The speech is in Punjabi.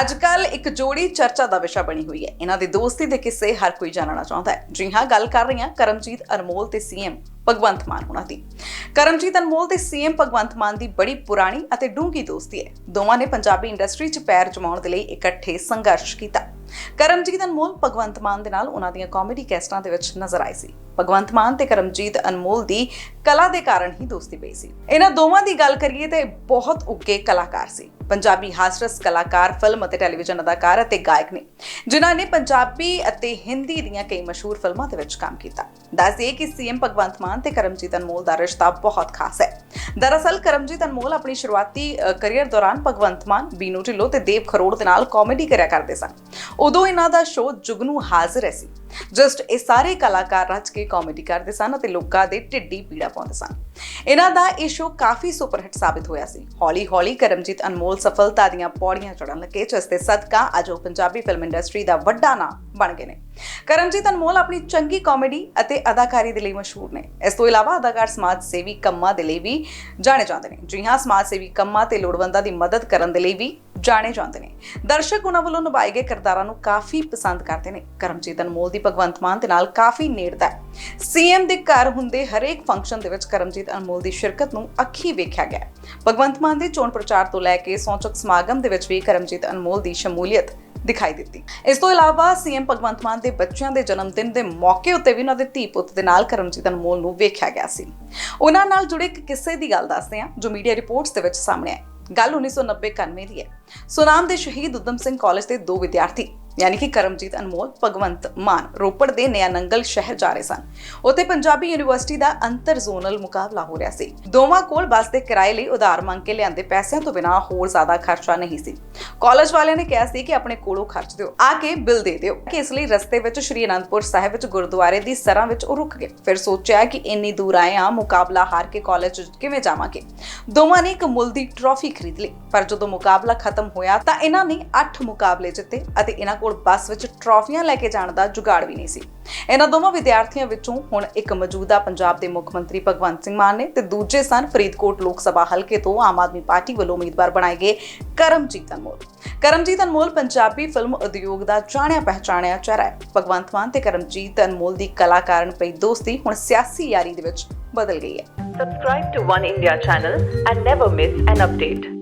ਅੱਜ ਕੱਲ ਇੱਕ ਜੋੜੀ ਚਰਚਾ ਦਾ ਵਿਸ਼ਾ ਬਣੀ ਹੋਈ ਹੈ। ਇਹਨਾਂ ਦੀ ਦੋਸਤੀ ਦੇ ਕਿੱਸੇ ਹਰ ਕੋਈ ਜਾਣਨਾ ਚਾਹੁੰਦਾ ਹੈ। ਜੀ ਹਾਂ, ਗੱਲ ਕਰ ਰਹੀ ਹਾਂ ਕਰਮਜੀਤ ਅਨਮੋਲ ਤੇ ਸੀਐਮ ਭਗਵੰਤ ਮਾਨ ਹੋਣਾ ਦੀ। ਕਰਮਜੀਤ ਅਨਮੋਲ ਤੇ ਸੀਐਮ ਭਗਵੰਤ ਮਾਨ ਦੀ ਬੜੀ ਪੁਰਾਣੀ ਅਤੇ ਡੂੰਘੀ ਦੋਸਤੀ ਹੈ। ਦੋਵਾਂ ਨੇ ਪੰਜਾਬੀ ਇੰਡਸਟਰੀ 'ਚ ਪੈਰ ਜਮਾਉਣ ਦੇ ਲਈ ਇਕੱਠੇ ਸੰਘਰਸ਼ ਕੀਤਾ। ਕਰਮਜੀਤ ਅਨਮੋਲ ਭਗਵੰਤ ਮਾਨ ਦੇ ਨਾਲ ਉਹਨਾਂ ਦੀਆਂ ਕਾਮੇਡੀ ਕੈਸਟਾਂ ਦੇ ਵਿੱਚ ਨਜ਼ਰ ਆਏ ਸੀ। ਭਗਵੰਤ ਮਾਨ ਤੇ ਕਰਮਜੀਤ ਅਨਮੋਲ ਦੀ ਕਲਾ ਦੇ ਕਾਰਨ ਹੀ ਦੋਸਤੀ ਪਈ ਸੀ। ਇਹਨਾਂ ਦੋਵਾਂ ਦੀ ਗੱਲ ਕਰੀਏ ਤੇ ਬਹੁਤ ਉੱਗੇ ਕਲਾਕਾਰ ਸੀ। ਪੰਜਾਬੀ ਹਾਸਰਸ ਕਲਾਕਾਰ ਫਿਲਮ ਅਤੇ ਟੈਲੀਵਿਜ਼ਨ ਅਦਾਕਾਰ ਅਤੇ ਗਾਇਕ ਨੇ ਜਿਨ੍ਹਾਂ ਨੇ ਪੰਜਾਬੀ ਅਤੇ ਹਿੰਦੀ ਦੀਆਂ ਕਈ ਮਸ਼ਹੂਰ ਫਿਲਮਾਂ ਦੇ ਵਿੱਚ ਕੰਮ ਕੀਤਾ। ਦੱਸ ਦੱਸਦੇ ਕਿ ਸੀਐਮ ਭਗਵੰਤ ਮਾਨ ਤੇ ਕਰਮਜੀਤ ਅਨਮੋਲ ਦਾ ਰਿਸ਼ਤਾ ਬਹੁਤ ਖਾਸ ਹੈ। ਦਰਅਸਲ ਕਰਮਜੀਤ ਅਨਮੋਲ ਆਪਣੀ ਸ਼ੁਰੂਆਤੀ ਅ, ਕੈਰੀਅਰ ਦੌਰਾਨ ਭਗਵੰਤ ਮਾਨ ਬੀਨੂ ਢਿੱਲੋਂ ਤੇ ਦੇਵ ਖਰੋੜ ਦੇ ਨਾਲ ਕਾਮੇਡੀ ਕਰਿਆ ਕਰਦੇ ਸਨ। ਉਦੋਂ ਇਹਨਾਂ ਦਾ ਸ਼ੋਅ ਜੁਗਨੂ ਹਾਜ਼ਰ ਹੈ ਸੀ। ਜਸਟ ਇਹ ਸਾਰੇ ਕਲਾਕਾਰ ਰਚ ਕੇ ਕਾਮੇਡੀ ਕਰਦੇ ਸਨ ਅਤੇ ਲੋਕਾਂ ਦੇ ਢਿੱਡੀ ਪੀੜਾ ਪਾਉਂਦੇ ਸਨ। ਇਹਨਾਂ ਦਾ ਇਹ ਸ਼ੋਅ ਕਾਫੀ ਸੁਪਰਹਿੱਟ ਸਾਬਿਤ ਹੋਇਆ ਸੀ। ਹੌਲੀ-ਹੌਲੀ ਕਰਮਜੀਤ ਅਨਮੋਲ ਸਫਲਤਾ ਦੀਆਂ ਪੌੜੀਆਂ ਚੜ੍ਹਨ ਲੱਗੇ, ਜਿਸ ਦੇ ਸਦਕਾ ਅੱਜ ਉਹ ਪੰਜਾਬੀ ਫਿਲਮ ਇੰਡਸਟਰੀ ਦਾ ਵੱਡਾ ਨਾਮ ਬਣ ਗਏ ਨੇ। ਕਰਮਜੀਤ ਅਨਮੋਲ ਆਪਣੀ ਚੰਗੀ ਕਾਮੇਡੀ ਅਤੇ ਅਦਾਕਾਰੀ ਦੇ ਲਈ ਮਸ਼ਹੂਰ ਨੇ। ਇਸ ਤੋਂ ਇਲਾਵਾ ਅਦਾਕਾਰ ਸਮਾਜ ਸੇਵੀ ਕੰਮਾਂ ਦੇ ਲਈ ਵੀ ਜਾਣੇ ਜਾਂਦੇ ਨੇ। ਜੀ ਹਾਂ, ਸਮਾਜ ਸੇਵੀ ਕੰਮਾਂ ਤੇ ਲੋੜਵੰਦਾਂ ਦੀ ਮਦਦ ਕਰਨ ਦੇ ਲਈ ਵੀ ਜਾਣੇ ਜਾਂਦੇ ਨੇ। ਦਰਸ਼ਕ ਉਹਨਾਂ ਵੱਲੋਂ ਨਿਭਾਏ ਗਏ ਕਿਰਦਾਰਾਂ ਨੂੰ ਕਾਫੀ ਪਸੰਦ ਕਰਦੇ ਨੇ। ਕਰਮਜੀਤ ਅਨਮੋਲ ਦੀ ਭਗਵੰਤ ਮਾਨ ਦੇ ਨਾਲ ਕਾਫੀ ਨੇੜਤਾ ਸੀਐਮ ਦੇ ਘਰ ਹੁੰਦੇ ਹਰੇਕ ਫੰਕਸ਼ਨ ਦੇ ਵਿੱਚ ਕਰਮਜੀਤ ਅਨਮੋਲ ਦੀ ਸ਼ਿਰਕਤ ਨੂੰ ਅੱਖੀ ਵੇਖਿਆ ਗਿਆ ਭਗਵੰਤ ਮਾਨ ਦੇ ਚੋਣ ਪ੍ਰਚਾਰ ਤੋਂ ਲੈ ਕੇ ਸੌਂਚਕ ਸਮਾਗਮ ਦੇ ਵਿੱਚ ਵੀ ਕਰਮਜੀਤ ਅਨਮੋਲ ਦੀ ਸ਼ਮੂਲੀਅਤ ਦਿਖਾਈ ਦਿੱਤੀ। ਇਸ ਤੋਂ ਇਲਾਵਾ ਸੀਐਮ ਭਗਵੰਤ ਮਾਨ ਦੇ ਬੱਚਿਆਂ ਦੇ ਜਨਮ ਦਿਨ ਦੇ ਮੌਕੇ ਉੱਤੇ ਵੀ ਉਹਨਾਂ ਦੇ ਧੀ ਪੁੱਤ ਦੇ ਨਾਲ ਕਰਮਜੀਤ ਅਨਮੋਲ ਨੂੰ ਵੇਖਿਆ ਗਿਆ ਸੀ। ਉਹਨਾਂ ਨਾਲ ਜੁੜੇ ਇੱਕ ਕਿੱਸੇ ਦੀ ਗੱਲ ਦੱਸਦੇ ਹਾਂ, ਜੋ ਮੀਡੀਆ ਰਿਪੋਰਟਸ ਦੇ ਵਿੱਚ ਸਾਹਮਣੇ ਆਈ। ਗੱਲ 1990-91 ਦੀ ਹੈ। ਸੁਨਾਮ ਦੇ ਸ਼ਹੀਦ ਉਦਮ ਸਿੰਘ ਕਾਲਜ ਦੇ ਦੋ ਵਿਦਿਆਰਥੀ ਯਾਨੀ ਕਿ ਕਰਮਜੀਤ ਅਨਮੋਲ, ਭਗਵੰਤ ਮਾਨ ਰੋਪੜ ਦੇ ਨਿਆ ਨੰਗਲ ਸ਼ਹਿਰ ਜਾ ਰਹੇ ਸਨ। ਉੱਥੇ ਪੰਜਾਬੀ ਯੂਨੀਵਰਸਿਟੀ ਦਾ ਅੰਤਰ ਜ਼ੋਨਲ ਮੁਕਾਬਲਾ ਹੋ ਰਿਹਾ ਸੀ। ਦੋਵਾਂ ਕੋਲ ਬੱਸ ਦੇ ਕਿਰਾਏ ਲਈ ਉਧਾਰ ਮੰਗ ਕੇ ਲਿਆਂਦੇ ਪੈਸਿਆਂ ਤੋਂ ਬਿਨਾਂ ਹੋਰ ਜ਼ਿਆਦਾ ਖਰਚਾ ਨਹੀਂ ਸੀ। ਕਾਲਜ ਵਾਲਿਆਂ ਨੇ ਕਿਹਾ ਸੀ ਕਿ ਆਪਣੇ ਕੋਲੋਂ ਖਰਚ ਦਿਓ, ਆ ਕੇ ਬਿੱਲ ਦੇ ਦਿਓ। ਕਿ ਇਸ ਲਈ ਰਸਤੇ ਵਿੱਚ ਸ਼੍ਰੀ ਅਨੰਦਪੁਰ ਸਾਹਿਬ ਵਿੱਚ ਗੁਰਦੁਆਰੇ ਦੀ ਸਰਾਂ ਵਿੱਚ ਉਹ ਰੁਕ ਗਏ। ਫਿਰ ਸੋਚਿਆ ਕਿ ਇੰਨੀ ਦੂਰ ਆਏ ਆ ਮੁਕਾਬਲਾ ਹਾਰ ਕੇ ਕਾਲਜ ਕਿਵੇਂ ਜਾਵਾਂਗੇ? ਦੋਵਾਂ ਨੇ ਇੱਕ ਮੁੱਲ ਦੀ ਟਰਾਫੀ ਖਰੀਦ ਲਈ। ਪਰ ਜਦੋਂ ਮੁਕਾਬਲਾ ਖਤਮ ਹੋਇਆ ਤਾਂ ਇਹਨਾਂ ਨੇ 8 ਮੁਕਾਬਲੇ ਜਿੱਤੇ ਅਤੇ ਇਹਨਾਂ ਕੋਲ ਬੱਸ ਵਿੱਚ ਟਰਾਫੀਆਂ ਲੈ ਕੇ ਜਾਣ ਦਾ ਜੁਗਾੜ ਵੀ ਨਹੀਂ ਸੀ। ਇਹਨਾਂ ਦੋਵਾਂ ਵਿਦਿਆਰਥੀਆਂ ਵਿੱਚੋਂ ਹੁਣ ਇੱਕ ਮੌਜੂਦਾ ਪੰਜਾਬ ਦੇ ਮੁੱਖ ਮੰਤਰੀ ਭਗਵੰਤ ਸਿੰਘ ਮਾਨ ਨੇ ਤੇ ਦੂਜੇ ਸਨ ਫਰੀਦਕੋਟ ਲੋਕ ਸਭਾ ਹਲਕੇ ਤੋਂ ਆਮ ਆਦਮੀ ਪਾਰਟੀ ਵੱਲੋਂ ਉਮੀਦਵਾਰ ਬਣਾਏ ਗਏ ਕਰਮਜੀਤ ਅਨਮੋਲ। ਕਰਮਜੀਤ ਅਨਮੋਲ ਪੰਜਾਬੀ ਫਿਲਮ ਉਦਯੋਗ ਦਾ ਜਾਣਿਆ ਪਹਿਚਾਣਿਆ ਚਿਹਰਾ ਹੈ। ਭਗਵੰਤ ਮਾਨ ਤੇ ਕਰਮਜੀਤ ਅਨਮੋਲ ਦੀ ਕਲਾ ਕਾਰਨ ਪਈ ਦੋਸਤੀ ਹੁਣ ਸਿਆਸੀ ਯਾਰੀ ਦੇ ਵਿੱਚ ਬਦਲ ਗਈ ਹੈ। Subscribe to One India channel and never miss an update.